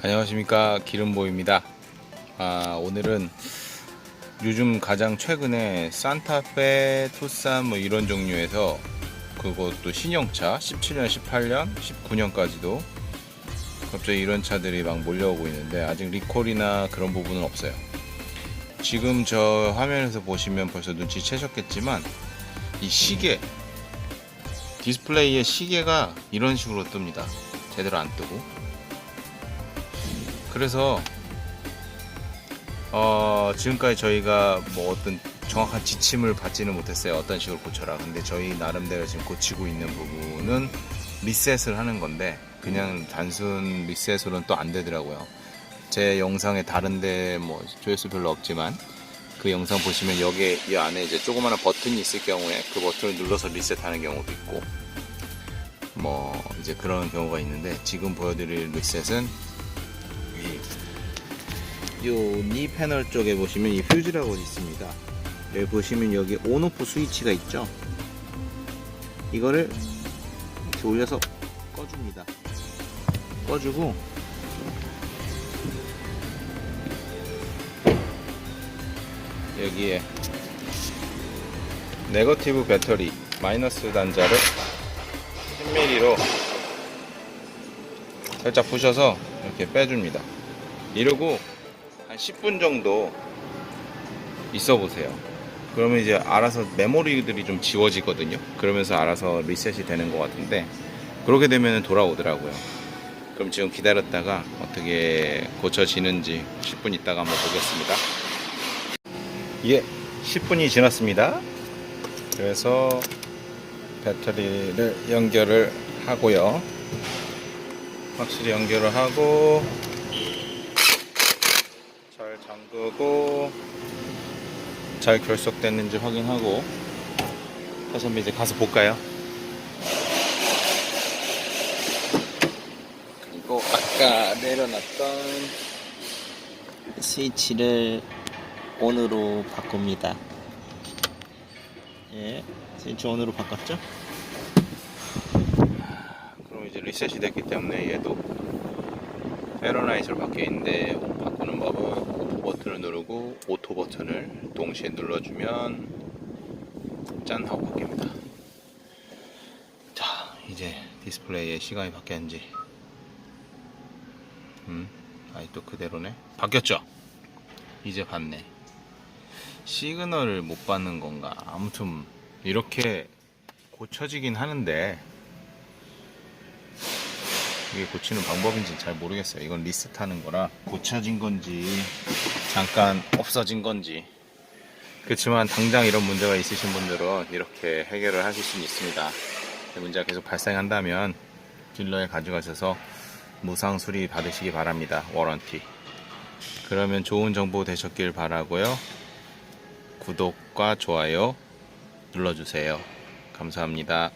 안녕하십니까. 기름보입니다. 아, 오늘은 요즘 가장 최근에 산타페, 투싼 뭐 이런 종류에서 그것도 신형차 17년, 18년, 19년까지도 갑자기 이런 차들이 막 몰려오고 있는데 아직 리콜이나 그런 부분은 없어요. 지금 저 화면에서 보시면 벌써 눈치채셨겠지만 이 시계 디스플레이의 시계가 이런 식으로 뜹니다. 제대로 안 뜨고 그래서 어, 지금까지 저희가 뭐 어떤 정확한 지침을 받지는 못했어요. 어떤 식으로 고쳐라. 근데 저희 나름대로 지금 고치고 있는 부분은 리셋을 하는 건데 그냥 단순 리셋으로는 또 안 되더라고요. 제 영상에 다른데 뭐 조회수 별로 없지만 그 영상 보시면 여기 이 안에 이제 조그마한 버튼이 있을 경우에 그 버튼을 눌러서 리셋하는 경우도 있고 뭐 이제 그런 경우가 있는데 지금 보여드릴 리셋은 요니 패널 쪽에 보시면 이 퓨즈라고 있습니다. 여기 보시면 여기 온오프 스위치가 있죠. 이거를 이렇게 올려서 꺼줍니다. 꺼주고 여기에 네거티브 배터리 마이너스 단자를 10mm로 살짝 부셔서 이렇게 빼줍니다. 이러고 한 10분 정도 있어 보세요. 그러면 이제 알아서 메모리들이 좀 지워지거든요. 그러면서 알아서 리셋이 되는 것 같은데 그렇게 되면 돌아오더라고요. 그럼 지금 기다렸다가 어떻게 고쳐지는지 10분 있다가 한번 보겠습니다. 예, 10분이 지났습니다. 그래서 배터리를 연결을 하고요. 확실히 연결을 하고 잘 잠그고 잘 결속됐는지 확인하고 한번 이제 가서 볼까요? 그리고 아까 내려놨던 스위치를 온으로 바꿉니다. 예, 스위치 온으로 바꿨죠? 그럼 이제 리셋이 됐기 때문에 얘도 페로나이트로 바뀌어 있는데 바꾸는 법은 누르고 오토 버튼을 동시에 눌러주면 짠 하고 바뀝니다. 자 이제 디스플레이에 시간이 바뀌었는지 음또 그대로네 바뀌었죠? 이제 봤네. 시그널을 못 받는 건가? 아무튼 이렇게 고쳐지긴 하는데 이게 고치는 방법인지 잘 모르겠어요. 이건 리셋하는 거라 고쳐진 건지 잠깐 없어진 건지 그렇지만 당장 이런 문제가 있으신 분들은 이렇게 해결을 하실 수는 있습니다. 문제가 계속 발생한다면 딜러에 가져가셔서 무상 수리 받으시기 바랍니다. 워런티. 그러면 좋은 정보 되셨길 바라고요. 구독과 좋아요 눌러주세요. 감사합니다.